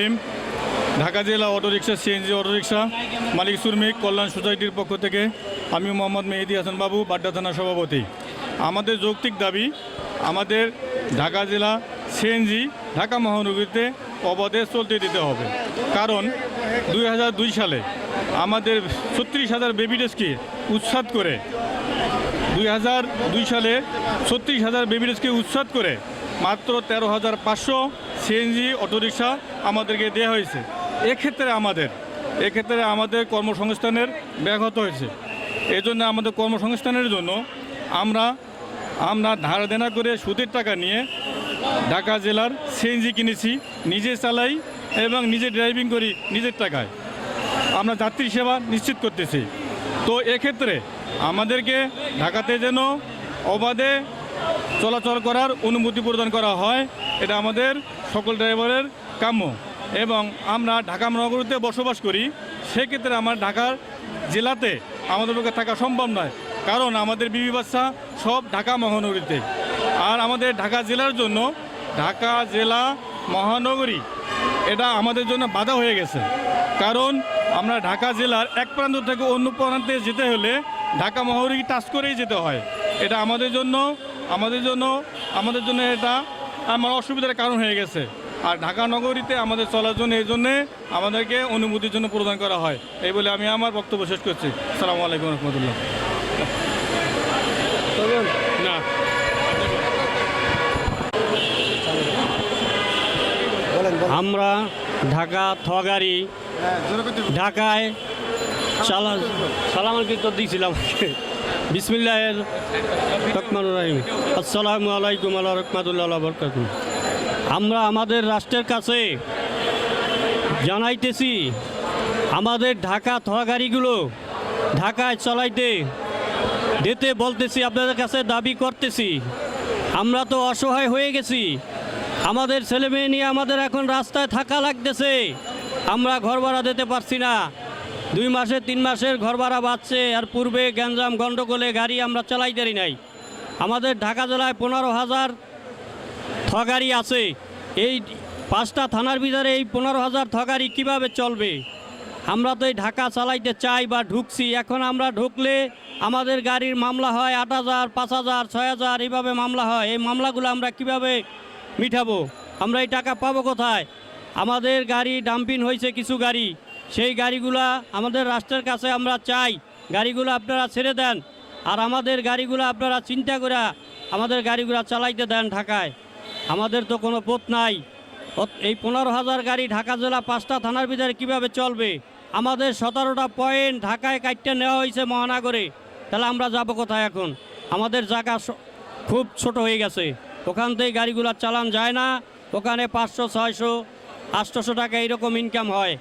রহিম ঢাকা জেলা autorickshaw CNG autorickshaw মালিক শ্রমিক কল্যাণ সোসাইটির পক্ষ থেকে আমি মোহাম্মদ মেহেদি হাসান বাবু, বাড্ডা থানা সভাপতি। আমাদের যৌক্তিক দাবি, আমাদের ঢাকা জেলা সিএনজি ঢাকা মহানগরীতে অবাধে চলতে দিতে হবে। কারণ দুই হাজার দুই সালে আমাদের ছত্রিশ হাজার বেবিডেসকে উৎসাত করে, দুই দুই সালে ছত্রিশ হাজার বেবিডেসকে উৎসাত করে মাত্র তেরো হাজার পাঁচশো সিএনজি, অটোরিকশা আমাদেরকে দেওয়া হয়েছে। এক্ষেত্রে আমাদের এক্ষেত্রে আমাদের কর্মসংস্থানের ব্যাঘাত হয়েছে। এই জন্য আমাদের কর্মসংস্থানের জন্য আমরা আমরা ধার দেনা করে সুদের টাকা নিয়ে ঢাকা জেলার সিএনজি কিনেছি, নিজে চালাই এবং নিজে ড্রাইভিং করি নিজের টাকায়। আমরা যাত্রী সেবা নিশ্চিত করতেছি। তো এক্ষেত্রে আমাদেরকে ঢাকাতে যেন অবাধে চলাচল করার অনুমতি প্রদান করা হয়। এটা আমাদের সকল ড্রাইভারের কাম্য। এবং আমরা ঢাকা মহানগরীতে বসবাস করি, সেক্ষেত্রে আমার ঢাকার জেলাতে আমাদের পক্ষে থাকা সম্ভব নয়। কারণ আমাদের বিবি বাচ্চা সব ঢাকা মহানগরীতে। আর আমাদের ঢাকা জেলার জন্য ঢাকা জেলা মহানগরী, এটা আমাদের জন্য বাধা হয়ে গেছে। কারণ আমরা ঢাকা জেলার এক প্রান্ত থেকে অন্য প্রান্তে যেতে হলে ঢাকা মহানগরী টাচ করেই যেতে হয়। এটা আমাদের জন্য আমাদের জন্য আমাদের জন্য এটা আমার অসুবিধার কারণ হয়ে গেছে। আর ঢাকা নগরীতে আমাদের চলার জন্য এই জন্যে আমাদেরকে অনুমতির জন্য প্রদান করা হয়। এই বলে আমি আমার বক্তব্য শেষ করছি। সালামু আলাইকুম রহমতুল্লাহ। না। আমরা ঢাকা থগারি ঢাকায় সালা সালাম তো দিয়েছিলাম বিসমিল্লাহ রহমান রাহিম। আসসালামু আলাইকুম আল্লাহ রহমাতুল্লাহ বরকাত আমরা আমাদের রাষ্ট্রের কাছে জানাইতেছি, আমাদের ঢাকা থগারিগুলো ঢাকায় চলাইতে দিতে বলতেছি, আপনাদের কাছে দাবি করতেছি। আমরা তো অসহায় হয়ে গেছি। আমাদের ছেলে মেয়ে নিয়ে আমাদের এখন রাস্তায় থাকা লাগতেছে। আমরা ঘর ভাড়া দিতে পারছি না। দুই মাসে তিন মাসের ঘর ভাড়া বাড়ছে, আর পূর্বে গ্যাঞ্জাম গণ্ডগোলে গাড়ি আমরা চালাইতেরি নাই। আমাদের ঢাকা জেলায় পনেরো হাজার থগারি আছে। এই পাঁচটা থানার ভিতরে এই পনেরো হাজার থগারি কীভাবে চলবে? আমরা তো এই ঢাকা চালাইতে চাই বা ঢুকছি। এখন আমরা ঢুকলে আমাদের গাড়ির মামলা হয় আট হাজার, পাঁচ হাজার, ছয় হাজার, এইভাবে মামলা হয়। এই মামলাগুলো আমরা কীভাবে মিটাবো? আমরা এই টাকা পাবো কোথায়? আমাদের গাড়ি ডাম্পিং হয়েছে কিছু গাড়ি। সেই গাড়িগুলা আমাদের রাষ্ট্রের কাছে আমরা চাই। গাড়িগুলো আপনারা ছেড়ে দেন। আর আমাদের গাড়িগুলো আপনারা চিন্তা করে আমাদের গাড়িগুলো চালাইতে দেন ঢাকায়। আমাদের তো কোনো পথ নাই। এই পনেরো হাজার গাড়ি ঢাকা জেলা পাঁচটা থানার ভিতরে কীভাবে চলবে? আমাদের সতেরোটা পয়েন্ট ঢাকায় কাটতে নেওয়া হয়েছে মহানগরে। তাহলে আমরা যাব কোথায় এখন? আমাদের জায়গা খুব ছোট হয়ে গেছে। ওখান থেকে গাড়িগুলো চালান যায় না। ওখানে পাঁচশো, ছয়শো, আটশোশো টাকা এইরকম ইনকাম হয়।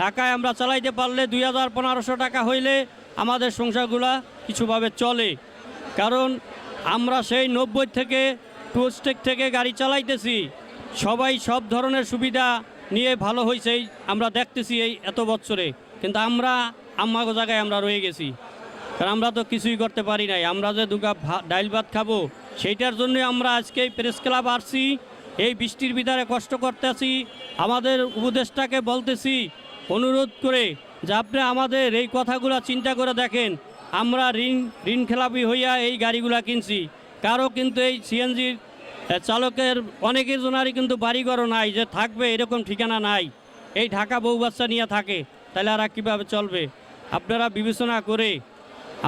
ঢাকায় আমরা চালাইতে পারলে দুই হাজার পনেরোশো টাকা হইলে আমাদের সংসারগুলা কিছুভাবে চলে। কারণ আমরা সেই নব্বই থেকে টুস্টেক থেকে গাড়ি চালাইতেছি। সবাই সব ধরনের সুবিধা নিয়ে ভালো হয়েছে আমরা দেখতেছি এই এত বছরে। কিন্তু আমরা আমার জায়গায় আমরা রয়ে গেছি। কারণ আমরা তো কিছুই করতে পারি নাই। আমরা যে দুগা ডাইল ভাত খাব, সেইটার জন্য আমরা আজকে প্রেস ক্লাব আসছি। এই বৃষ্টির বিধারে কষ্ট করতেছি। আমাদের উপদেষ্টাকে বলতেছি অনুরোধ করে যে আপনি আমাদের এই কথাগুলো চিন্তা করে দেখেন, আমরা ঋণ ঋণ খেলাপি হইয়া এই গাড়িগুলা কিনছি। কারও কিন্তু এই সিএনজির চালকের, অনেকের জনারই কিন্তু বাড়িঘরও নাই, যে থাকবে এরকম ঠিকানা নাই। এই ঢাকা বউ বাচ্চা নিয়ে থাকে, তাহলে আর কীভাবে চলবে? আপনারা বিবেচনা করে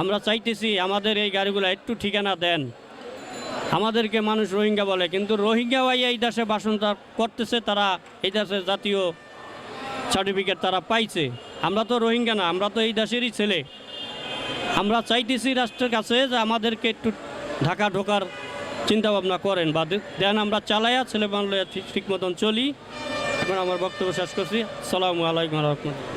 আমরা চাইতেছি আমাদের এই গাড়িগুলো একটু ঠিকানা দেন। আমাদেরকে মানুষ রোহিঙ্গা বলে, কিন্তু রোহিঙ্গা ভাই এই দেশে বাসনতা করতেছে, তারা এই দেশের জাতীয় সার্টিফিকেট তারা পাইছে। আমরা তো রোহিঙ্গা না, আমরা তো এই দেশেরই ছেলে। আমরা চাইতেছি রাষ্ট্রের কাছে যে আমাদেরকে একটু ঢাকা ঢোকার চিন্তাভাবনা করেন বা দেন আমরা চালাইয়া ছেলে বাংলায় ঠিক ঠিক মতন চলি। এখন আমার বক্তব্য শেষ করছি। সালামু আলাইকুম রহমতুল্লাহ।